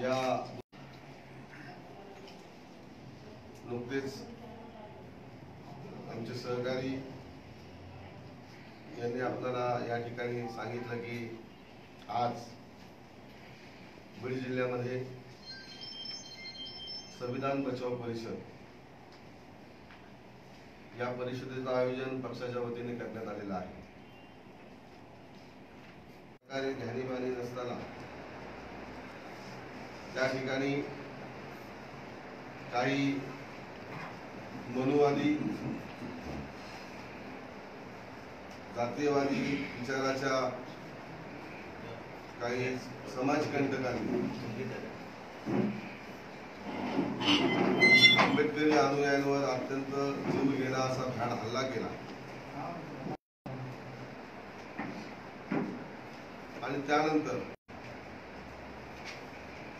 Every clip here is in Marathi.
या नुकतेच आमचे सहकारी यांनी आपल्याला या ठिकाणी सांगितलं की आज बीड जिल्ह्यामध्ये संविधान बचाव परिषद या परिषदेचं आयोजन पक्षाच्या वतीने करण्यात आलेलं आहे. सरकारी नसताना त्या ठिकाणी काही मनुवादी जातीयवादी विचाराच्या काही समाजकंटकांनी आंबेडकरी अनुयायांवर अत्यंत जीव गेला असा भ्याड हल्ला केला. आणि त्यानंतर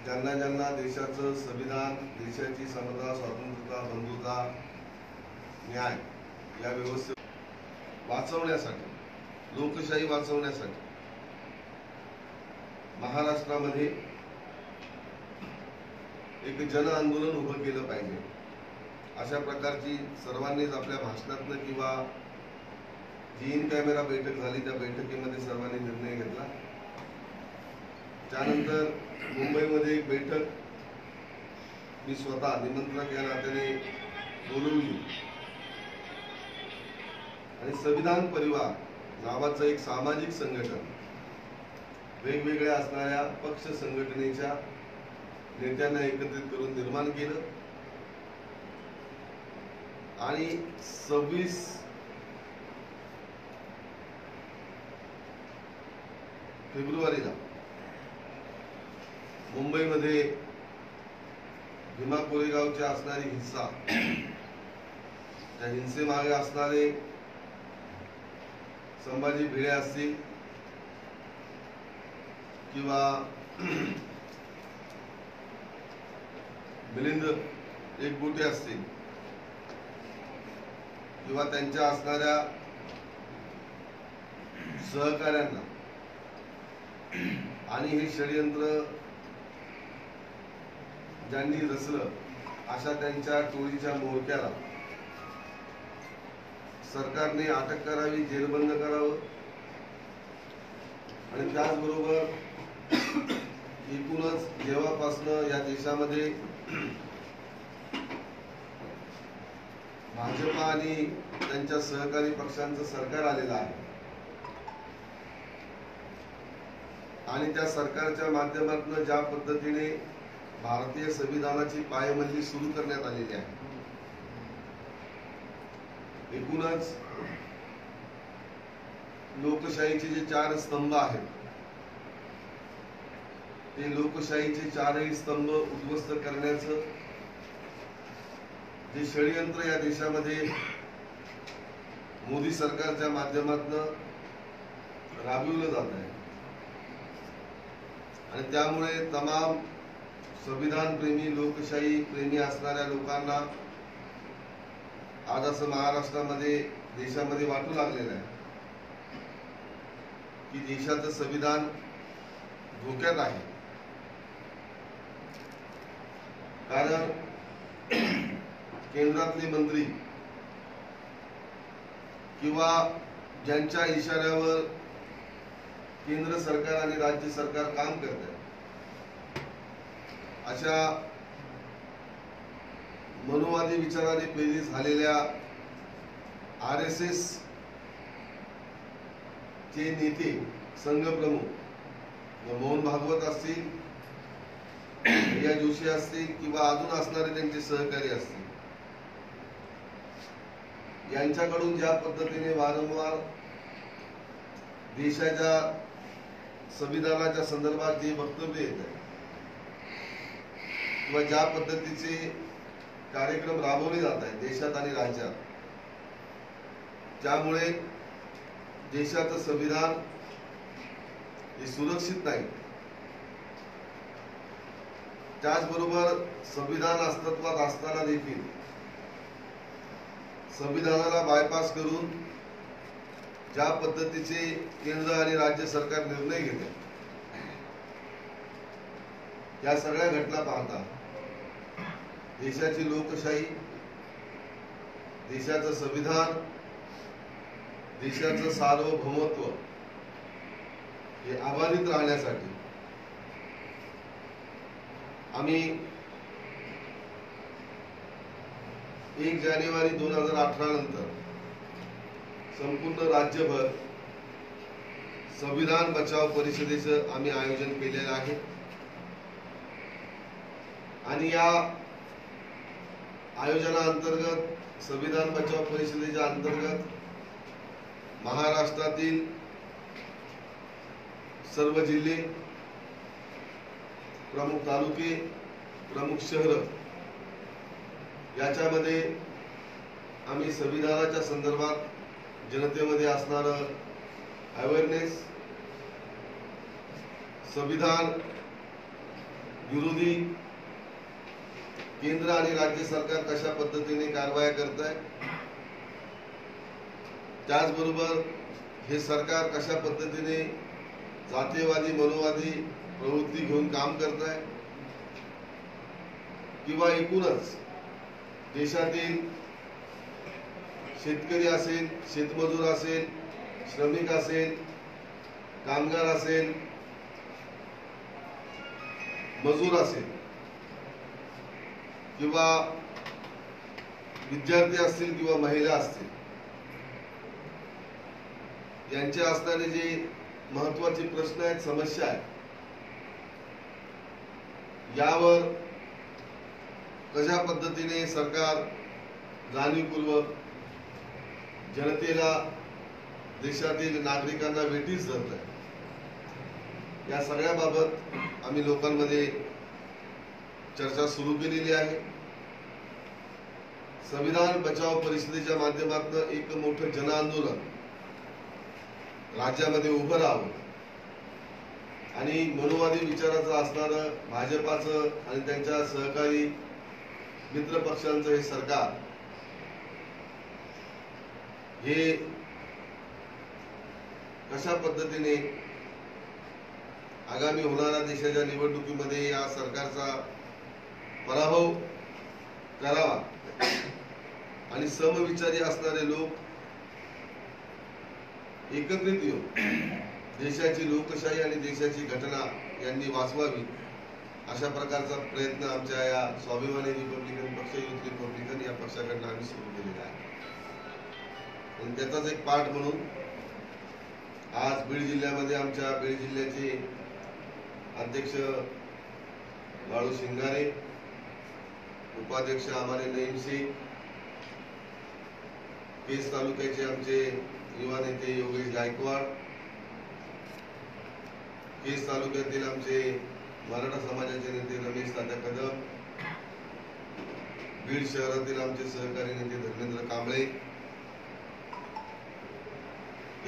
ज्यांना ज्यांना देशाचं संविधान देशाची समता स्वातंत्र्यता बंधुता न्याय या व्यवस्थे वाचवण्यासाठी लोकशाही वाचवण्यासाठी महाराष्ट्रामध्ये एक जन आंदोलन उभं केलं पाहिजे. अशा प्रकारची सर्वांनीच आपल्या भाषणातनं किंवा जी इन कॅमेरा बैठक झाली त्या बैठकीमध्ये सर्वांनी निर्णय घेतला. त्यानंतर मुंबईमध्ये एक बैठक मी स्वतः निमंत्रक या नात्याने बोलवली आणि संविधान परिवार नावाचं एक सामाजिक संघटन वेगवेगळ्या असणाऱ्या पक्ष संघटनेच्या नेत्यांना एकत्रित करून निर्माण केलं. आणि सव्वीस फेब्रुवारीला मुंबईमध्ये भीमा कोरेगावची असणारी हिंसा त्या हिंसेमागे असणारे संभाजी भिडे असतील किंवा मिलिंद एकबोटे असतील किंवा त्यांच्या असणाऱ्या सहकाऱ्यांना. आणि हे षडयंत्र ज्यांनी रचलं अशा त्यांच्या टोळीच्या मोहक्याला सरकारने अटक करावी जेरबंद करावं. आणि त्याचबरोबर एकूणच जेव्हापासनं या देशामध्ये भाजपा आणि त्यांच्या सहकारी पक्षांचं सरकार आलेलं आहे. आणि त्या सरकारच्या माध्यमातून ज्या पद्धतीने भारतीय संविधानाची पायमल्ली सुरू करण्यात आलेली आहे. एकूणच लोकशाहीचे जे चार स्तंभ आहेत ते लोकशाहीचे चारही स्तंभ उद्ध्वस्त करण्याचं जे षडयंत्र या देशामध्ये मोदी सरकारच्या माध्यमातून राबविलं जात आहे. आणि त्यामुळे तमाम संविधान प्रेमी लोकशाही प्रेमी असणाऱ्या लोकांना आज असं महाराष्ट्रामध्ये देशामध्ये वाटू लागलेलं आहे की देशाचं संविधान धोक्यात आहे. कारण केंद्रातले मंत्री किंवा ज्यांच्या इशाऱ्यावर केंद्र सरकार आणि राज्य सरकार काम करत आहे अशा मनुवादी विचाराने प्रेरित झालेल्या आर एस एस चे नेते संघप्रमुख मोहन भागवत असतील या जोशी असतील किंवा अजून असणारे त्यांचे सहकारी असतील यांच्याकडून ज्या पद्धतीने वारंवार देशाच्या संविधानाच्या संदर्भात जे वक्तव्य येत आहे किंवा ज्या पद्धतीचे कार्यक्रम राबवले जात आहेत देशात आणि राज्यात ज्यामुळे देशाचं संविधान हे सुरक्षित नाही. त्याचबरोबर संविधान अस्तित्वात असताना देखील संविधानाला बायपास करून ज्या पद्धतीचे केंद्र आणि राज्य सरकार निर्णय घेते या सगळ्या घटना पाहता देशाची लोकशाही देशाचं संविधान देशाचं सार्वभौमत्व हे अबाधित राहण्यासाठी आम्ही एक जानेवारी दोन हजार अठरा नंतर संपूर्ण राज्यभर संविधान बचाव परिषदेचं आम्ही आयोजन केलेलं आहे. आणि या आयोजनाअंतर्गत संविधान बचाव परिषदेच्या अंतर्गत महाराष्ट्रातील सर्व जिल्हे प्रमुख तालुके प्रमुख शहर याच्यामध्ये आम्ही संविधानाच्या संदर्भात जनतेमध्ये असणारं अवेअरनेस संविधान विरोधी केंद्र आणि राज्य सरकार कशा पद्धतीने कारवाया करत आहे त्याचबरोबर हे सरकार कशा पद्धतीने जातीयवादी मनोवादी प्रवृत्ती घेऊन काम करत आहे किंवा एकूणच देशातील शेतकरी असेल शेतमजूर असेल श्रमिक असेल कामगार असेल मजूर असेल किंवा विद्यार्थी असतील किंवा महिला असतील यांचे असणारे जे महत्त्वाचे प्रश्न आहेत समस्या आहेत यावर कशा पद्धतीने सरकार जाणीवपूर्वक जनतेला देशातील नागरिकांना वेठीस धरत आहे? या सगळ्याबाबत आम्ही लोकांमध्ये चर्चा सुरू केलेली आहे. संविधान बचाव परिषदेच्या माध्यमातून एक मोठं जन आंदोलन राज्यामध्ये उभं राहावं. आणि मनोवादी विचाराचं असणारं भाजपाचं आणि त्यांच्या सहकारी मित्र पक्षांचं हे सरकार हे कशा पद्धतीने आगामी होणाऱ्या देशाच्या निवडणुकीमध्ये या सरकारचा पराभव करावा. आणि समविचारी असणारे लोक एकत्रित येऊन देशाची लोकशाही आणि देशाची घटना यांनी वाचवावी अशा प्रकारचा प्रयत्न आमच्या या स्वाभिमानी रिपब्लिकन पक्ष युथ रिपब्लिकन या पक्षाकडनं आम्ही सुरू केलेला आहे. आणि त्याचाच एक पाठ म्हणून आज बीड जिल्ह्यामध्ये आमच्या बीड जिल्ह्याचे अध्यक्ष बाळू शिंगारे उपाध्यक्ष आमाने नईम सिंग पेस तालुक्याचे आमचे युवा नेते योगेश गायकवाड केस तालुक्यातील आमचे मराठा समाजाचे नेते रमेश तात्या कदम बीड शहरातील आमचे सहकारी नेते धर्मेंद्र कांबळे.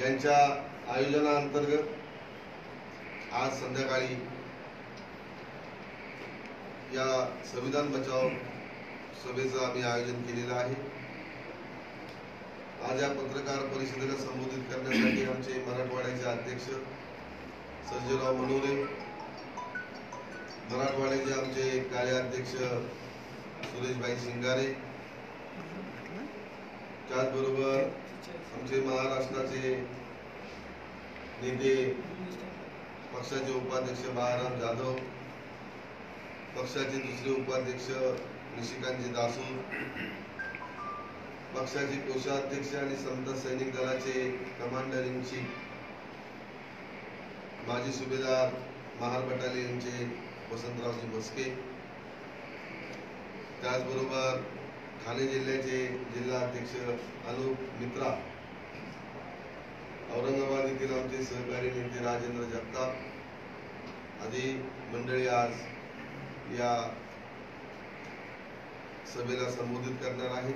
यांच्या आयोजनाअंतर्गत आज संध्याकाळी या संविधान बचाव सभेचं आम्ही आयोजन केलेलं आहे. आज या पत्रकार परिषदेला संबोधित करण्यासाठी आमचे मराठवाड्याचे अध्यक्ष सर्जेराव मनोरे मराठवाड्याचे आमचे कार्याध्यक्ष सुरेशभाई शिंगारे त्याचबरोबर आमचे महाराष्ट्राचे नेते पक्षाचे उपाध्यक्ष बाळाराम जाधव पक्षाचे दुसरे उपाध्यक्ष निशिकांतजी दासू पक्षाचे कोषाध्यक्ष आणि संत सैनिक दलाचे कमांडर इन चीफ माजी सुभेदार महार बटालियनचे वसंतरावजी मस्के त्याचबरोबर ठाणे जिल्ह्याचे जिल्हा अध्यक्ष अनुप मित्रा औरंगाबाद येथील आमचे सहकारी नेते राजेंद्र जगताप आदी मंडळी आज या सभेला संबोधित करणार आहे.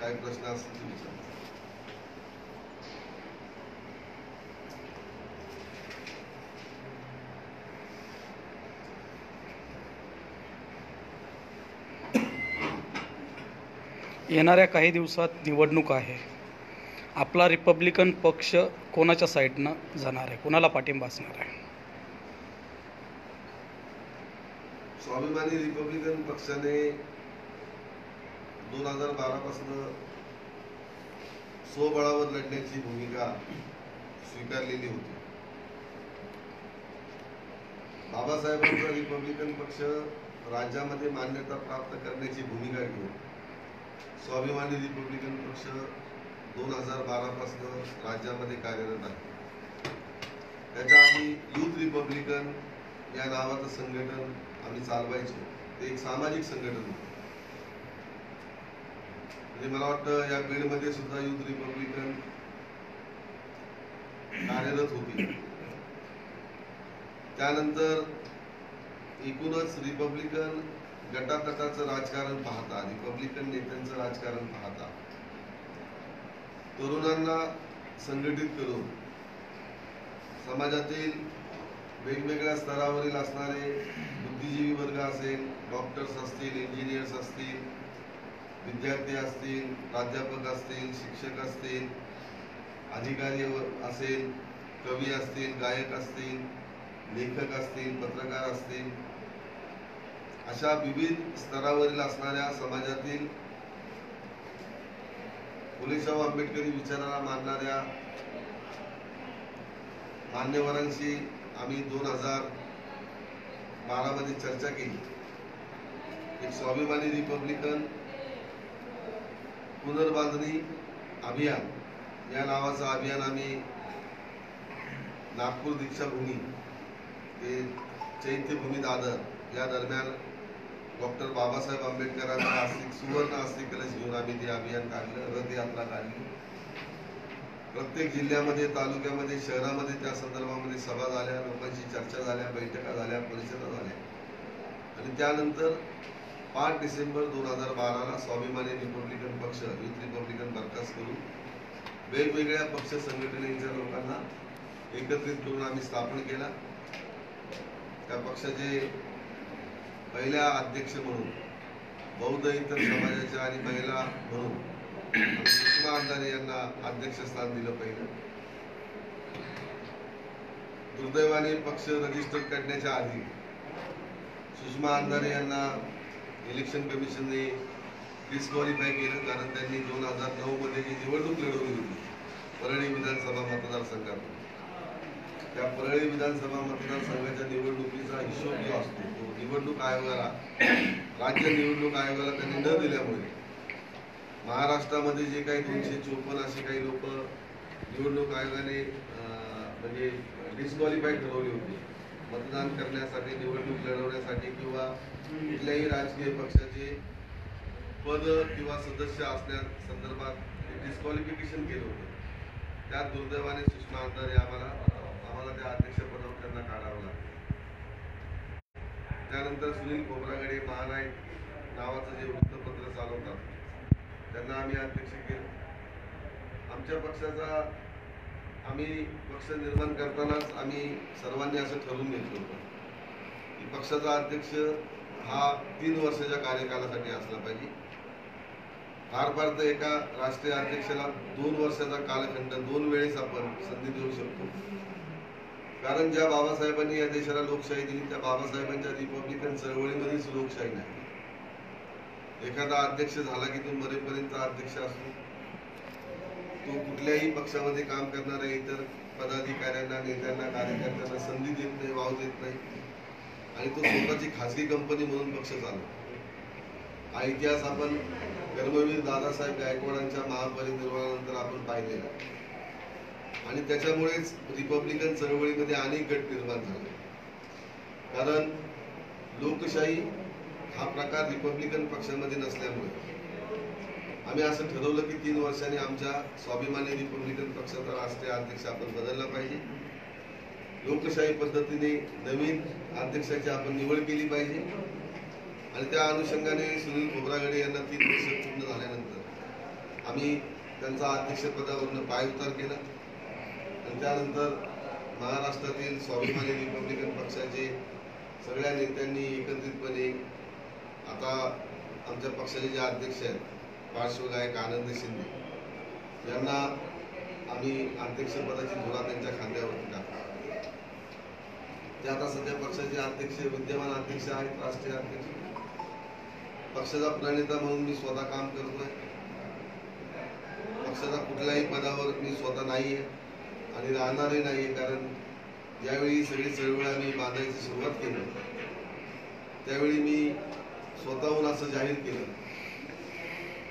काय प्रश्न असतील विचार येणाऱ्या काही दिवसात निवडणूक आहे. आपला रिपब्लिकन पक्ष कोणाच्या साईडनं जाणार आहे? कोणाला पाठिंबा असणार आहे? स्वाभिमानी रिपब्लिकन पक्षाने दोन हजार बारापासून स्वबळावर लढण्याची भूमिका स्वीकारलेली होती. बाबासाहेबांचा रिपब्लिकन पक्ष राज्यामध्ये मान्यता प्राप्त करण्याची भूमिका घेऊन स्वाभिमानी रिपब्लिकन पक्ष दोन हजार बारापासून राज्यामध्ये कार्यरत आहे. त्याच्या आधी युथ रिपब्लिकन या नावाचं संघटन आम्ही चालवायचे. ते एक सामाजिक संघटन होतं. म्हणजे मला वाटतं या बीडमध्ये सुद्धा युथ रिपब्लिकन कार्यरत होती. त्यानंतर एकूणच रिपब्लिकन गटातटाचं राजकारण पाहता रिपब्लिकन नेत्यांचं राजकारण पाहता तरुणांना संघटित करून समाजातील वेगवेगळ्या स्तरावरील असणारे बुद्धिजीवी वर्ग असेल डॉक्टर्स असतील इंजिनियर्स असतील विद्यार्थी असतील प्राध्यापक असतील शिक्षक असतील अधिकारी असेल कवी असतील गायक असतील लेखक असतील पत्रकार असतील अशा विविध स्तरावरील असणाऱ्या समाजातील फुलेशाह आंबेडकरी विचाराला मानणाऱ्या मान्यवरांशी आम्ही दोन हजार बारामध्ये चर्चा केली. एक स्वाभिमानी रिपब्लिकन पुनर्बांधणी अभियान. या नावाचं अभियान आम्ही नागपूर दीक्षाभूमी ते चैत्यभूमी दादर या दरम्यान डॉक्टर बाबासाहेब आंबेडकरांना आस्तिक सुवर्ण आस्तिक कलश घेऊन आम्ही ते अभियान काढलं रथयात्रा काढली. प्रत्येक जिल्ह्यामध्ये तालुक्यामध्ये शहरामध्ये त्या संदर्भामध्ये सभा झाल्या लोकांशी चर्चा झाल्या बैठका झाल्या परिषदा झाल्या. आणि त्यानंतर पाच डिसेंबर दोन हजार बाराला स्वाभिमानी रिपब्लिकन पक्ष युथ रिपब्लिकन बरखास्त करून वेगवेगळ्या पक्ष संघटनेच्या लोकांना एकत्रित करून आम्ही स्थापन केला. त्या पक्षाचे पहिल्या अध्यक्ष म्हणून बौद्ध इतर समाजाच्या आणि महिला म्हणून सुषमा अंधारे यांना अध्यक्षस्थान दिलं पाहिजे दुर्दैवाने पक्ष रजिस्टर करण्याच्या आधी सुषमा अंधारे यांना इलेक्शन कमिशनने डिस्क्वालिफाय केलं कारण त्यांनी दोन हजार नऊ मध्ये ही निवडणूक लढवली होती परळी विधानसभा मतदारसंघात. त्या परळी विधानसभा मतदारसंघाच्या निवडणुकीचा हिशोब जो असतो तो निवडणूक आयोगाला राज्य निवडणूक आयोगाला त्यांनी न दिल्यामुळे महाराष्ट्रामध्ये जे काही दोनशे चोपन्न असे काही लोक निवडणूक आयोगाने म्हणजे डिस्क्वालिफाय ठरवली होती. मतदान करण्यासाठी निवडणूक लढवण्यासाठी किंवा कुठल्याही राजकीय पक्षाचे पद किंवा सदस्य असण्या संदर्भात डिस्क्वालिफिकेशन केलं होतं. त्यात दुर्दैवाने सुषमा अंधारे आम्हाला आम्हाला त्या अध्यक्षपदावर त्यांना काढावं लागलं. त्यानंतर सुनील खोबरागडे महानायक नावाचं जे वृत्तपत्र चालवतात त्यांना आम्ही अध्यक्ष केलं. आमच्या पक्षाचा आम्ही पक्ष निर्माण करतानाच आम्ही सर्वांनी असं ठरवून घेतलं होतं की पक्षाचा अध्यक्ष हा तीन वर्षाच्या कार्यकालासाठी असला पाहिजे. फार फार तर एका राष्ट्रीय अध्यक्षाला दोन वर्षाचा कालखंड दोन वेळेस आपण संधी देऊ शकतो. कारण ज्या बाबासाहेबांनी या देशाला लोकशाही दिली त्या बाबासाहेबांच्या रिपब्लिकन चळवळीमध्येच लोकशाही नाही. एखादा अध्यक्ष झाला की तो मरेपर्यंत अध्यक्ष असतो. तो कुठल्याही पक्षामध्ये काम करणाऱ्या इतर पदाधिकाऱ्यांना नेत्यांना कार्यकर्त्यांना संधी देत नाही वाव देत नाही. आणि तो स्वतःची खासगी कंपनी म्हणून पक्ष चालवतो. हा इतिहास आपण कर्मवीर दादासाहेब गायकवाडांच्या महापरिनिर्वाणानंतर आपण पाहिलेला आणि त्याच्यामुळेच रिपब्लिकन चळवळीमध्ये अनेक गट निर्माण झाले. कारण लोकशाही हा प्रकार रिपब्लिकन पक्षामध्ये नसल्यामुळे. आम्ही असं ठरवलं की तीन वर्षांनी आमच्या स्वाभिमानी रिपब्लिकन पक्षाचा राष्ट्रीय अध्यक्ष आपण बदलला पाहिजे. लोकशाही पद्धतीने नवीन अध्यक्षाची आपण निवड केली पाहिजे. आणि त्या अनुषंगाने सुनील खोबरागडे यांना तीन वर्ष पूर्ण झाल्यानंतर आम्ही त्यांचा अध्यक्षपदावरनं पायउतार केला. आणि त्यानंतर महाराष्ट्रातील स्वाभिमानी रिपब्लिकन पक्षाचे सगळ्या नेत्यांनी एकत्रितपणे आता आमच्या पक्षाचे जे अध्यक्ष आहेत पार्श्वगायक आनंद शिंदे यांना आम्ही अध्यक्षपदाची धुरा त्यांच्या खांद्यावरती टाकतो. ते आता सध्या पक्षाचे अध्यक्ष विद्यमान अध्यक्ष आहेत राष्ट्रीय अध्यक्ष. पक्षाचा प्रणेता म्हणून मी स्वतः काम करतोय पक्षाचा कुठल्याही पदावर मी स्वतः नाही आहे आणि राहणारही नाही आहे कारण ज्यावेळी सगळी चळवळ आम्ही बांधायची सुरुवात केली त्यावेळी मी स्वतःहून असं जाहीर केलं.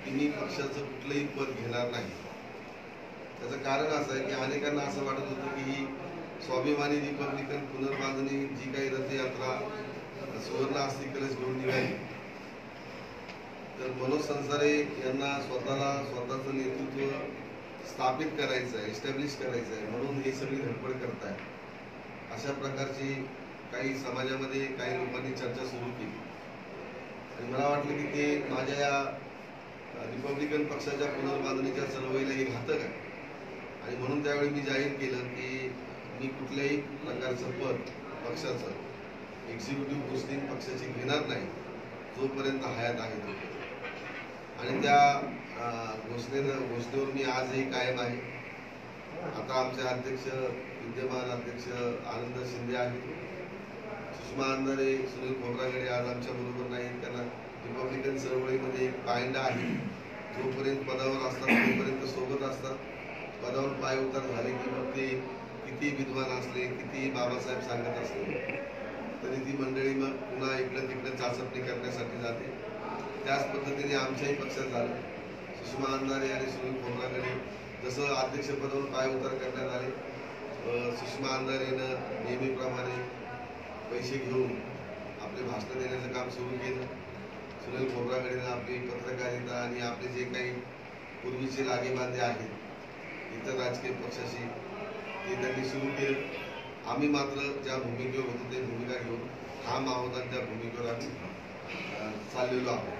की मी पक्षाचं कुठलंही पद घेणार नाही. त्याचं कारण असं आहे की अनेकांना असं वाटत होतं की ही स्वाभिमानी रिपब्लिकन पुनर्बांधणी जी काही रथयात्रा सुवर्ण आस्ती कलश घेऊन निघाली. तर मनोज संसारे यांना स्वतःला स्वतःचं नेतृत्व स्थापित करायचं आहे एस्टॅब्लिश करायचं आहे म्हणून हे सगळी धडपड करताय. अशा प्रकारची काही समाजामध्ये काही लोकांनी चर्चा सुरू केली. आणि मला वाटलं की ते माझ्या या रिपब्लिकन पक्षाच्या पुनर्बांधणीच्या चळवळीला एक घातक आहे. आणि म्हणून त्यावेळी मी जाहीर केलं की मी कुठल्याही प्रकारचं पद पक्षाचं एक्झिक्युटिव्ह पोस्टिंग पक्षाची घेणार नाही जोपर्यंत हयात आहे तोपर्यंत. आणि त्या घोषणेनं घोषणेवर मी आजही कायम आहे. आता आमचे अध्यक्ष विद्यमान अध्यक्ष आनंद शिंदे आहेत. सुषमा अंधारे सुनील खोबरागडे आज आमच्या बरोबर नाहीत. त्यांना रिपब्लिकन चळवळीमध्ये एक पायंडा आहे. जोपर्यंत पदावर असतात तोपर्यंत सोबत असतात. पदावर पाय उतार झाले की मग ते किती विद्वान असले किती बाबासाहेब सांगत असले तरी ती मंडळी मग पुन्हा इकडं तिकडं चाचपणी करण्यासाठी जाते. त्याच पद्धतीने आमच्याही पक्षात झालं. सुषमा अंधारे आणि सुनील खोबरागडे जसं अध्यक्षपदावर पाय उतार करण्यात आले सुषमा अंधारेनं नेहमीप्रमाणे पैसे घेऊन आपले भाषण देण्याचं काम सुरू केलं. सुनील खोबरागडेनं आपली पत्रकारिता आणि आपले जे काही पूर्वीचे लागेबांधे आहेत इतर राजकीय पक्षाशी ते त्यांनी सुरू केलं. आम्ही मात्र ज्या भूमिकेवर होतो ते भूमिका घेऊन ठाम आहोत आणि त्या भूमिकेवर आम्ही चाललेलो आहोत.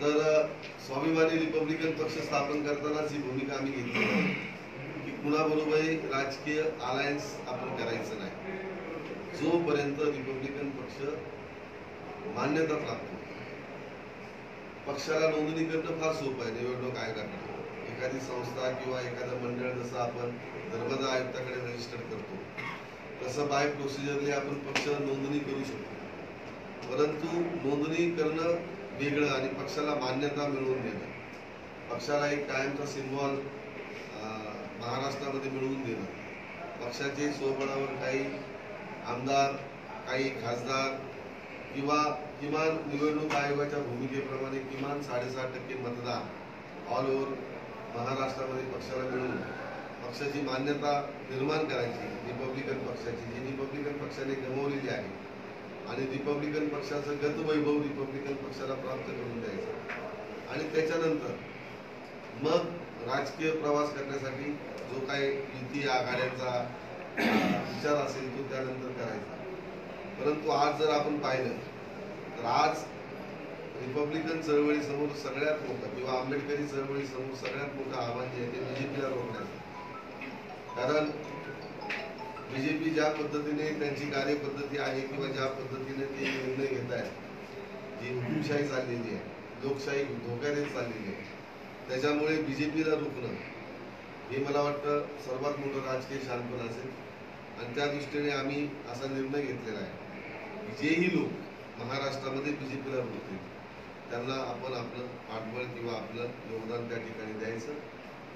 तर स्वाभिमानी रिपब्लिकन पक्ष स्थापन करतानाच ही भूमिका आम्ही घेतली. की कुणाबरोबरही राजकीय अलायन्स आपण करायचं नाही. जोपर्यंत रिपब्लिकन पक्ष मान्यता प्राप्त पक्षाला नोंदणी करणं फार सोपं आहे निवडणूक आयोगाकडे. एखादी संस्था किंवा एखादं मंडळ जसं आपण धर्मदा आयुक्ताकडे रजिस्टर करतो तसं बाय प्रोसिजरली आपण पक्ष नोंदणी करू शकतो. परंतु नोंदणी करणं वेगळं आणि पक्षाला मान्यता मिळवून देणं पक्षाला एक कायमचा सिम्बॉल महाराष्ट्रामध्ये मिळवून देणं पक्षाचे स्वबळावर काही आमदार काही खासदार किंवा किमान निवडणूक आयोगाच्या भूमिकेप्रमाणे किमान साडेसात टक्के मतदान ऑल ओव्हर महाराष्ट्रामध्ये पक्षाला मिळून पक्षाची मान्यता निर्माण करायची रिपब्लिकन पक्षाची. जी रिपब्लिकन पक्षाने गमावलेली आहे आणि रिपब्लिकन पक्षाचं गतवैभव रिपब्लिकन पक्षाला प्राप्त करून द्यायचं. आणि त्याच्यानंतर मग राजकीय प्रवास करण्यासाठी जो काही युती आघाड्यांचा विचार असेल तो त्यानंतर करायचा. परंतु आज जर आपण पाहिलं तर आज रिपब्लिकन चळवळीसमोर सगळ्यात मोठं किंवा आंबेडकरी चळवळीसमोर सगळ्यात मोठं आव्हान जे आहे ते बीजेपीला रोखण्याचं कारण बीजेपी ज्या पद्धतीने त्यांची कार्यपद्धती आहे किंवा ज्या पद्धतीने ते निर्णय घेत आहेत जी हुकुमशाही चाललेली आहे लोकशाही धोक्यात चाललेली आहे त्याच्यामुळे बीजेपीला रोखणं हे मला वाटतं सर्वात मोठं राजकीय शानपण असेल. आणि त्या दृष्टीने आम्ही असा निर्णय घेतलेला आहे. जेही लोक महाराष्ट्रामध्ये बी जे पीला होते त्यांना आपण आपलं पाठबळ किंवा आपलं योगदान त्या ठिकाणी द्यायचं.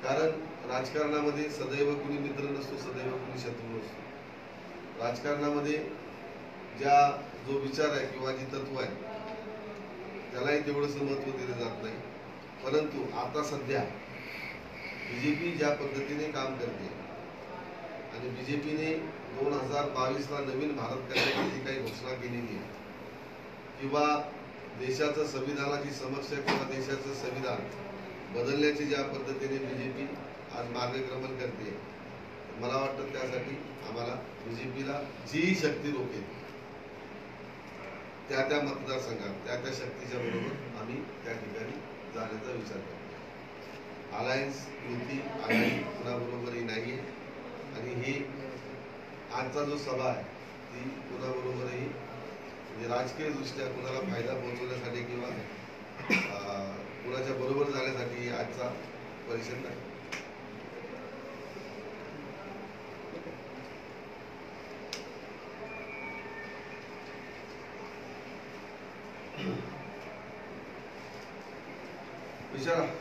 कारण राजकारणामध्ये सदैव कुणी मित्र नसतो सदैव कुणी शत्रू नसतो. राजकारणामध्ये ज्या जो विचार आहे किंवा जी तत्व आहे त्यालाही तेवढंसं महत्त्व दिलं जात नाही. परंतु आता सध्या बीजेपी ज्या पद्धतीने काम करते. आणि बीजेपीने दोन हजार बावीसला नवीन भारत करण्याची जी काही घोषणा केलेली आहे. किंवा देशाचं संविधानाची समस्या किंवा देशाचं संविधान बदलण्याची ज्या पद्धतीने बीजेपी आज मार्गक्रमण करते मला वाटतं त्यासाठी आम्हाला बीजेपीला जी शक्ती रोखेल. त्या त्या मतदारसंघात त्या त्या शक्तीच्या बरोबर आम्ही त्या ठिकाणी जाण्याचा विचार करतो. अलायन्स युती अलायन्स कुणाबरोबरही नाही आहे आणि ही आजचा जो सभा आहे ती कुणाबरोबरही म्हणजे राजकीय दृष्ट्या कुणाला फायदा पोहोचवण्यासाठी किंवा कुणाच्या बरोबर जाण्यासाठी आजचा परिषद नाही विचारा.